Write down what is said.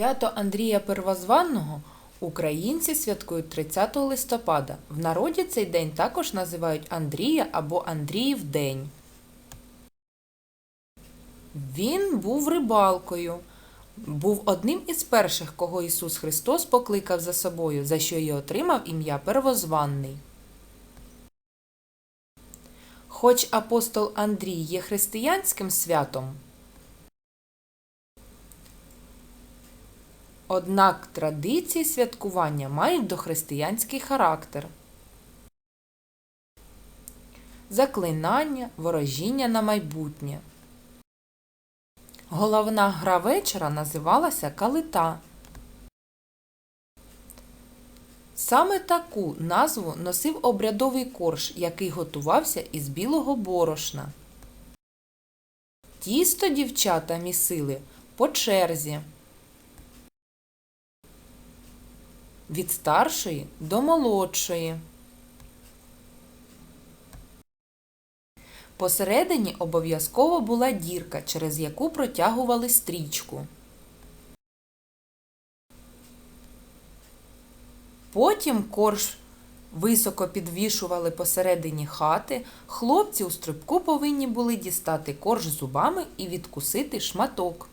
Свято Андрія Первозванного українці святкують 30 листопада. В народі цей день також називають Андрія або Андріїв день. Він був рибалкою, був одним із перших, кого Ісус Христос покликав за собою, за що й отримав ім'я Первозванний. Хоч апостол Андрій є християнським святом, Однак традиції святкування мають дохристиянський характер. Заклинання, ворожіння на майбутнє. Головна гра вечора називалася Калита. Саме таку назву носив обрядовий корж, який готувався із білого борошна. Тісто дівчата місили по черзі. Від старшої до молодшої. Посередині обов'язково була дірка, через яку протягували стрічку. Потім корж високо підвішували посередині хати. Хлопці у стрибку повинні були дістати корж зубами і відкусити шматок.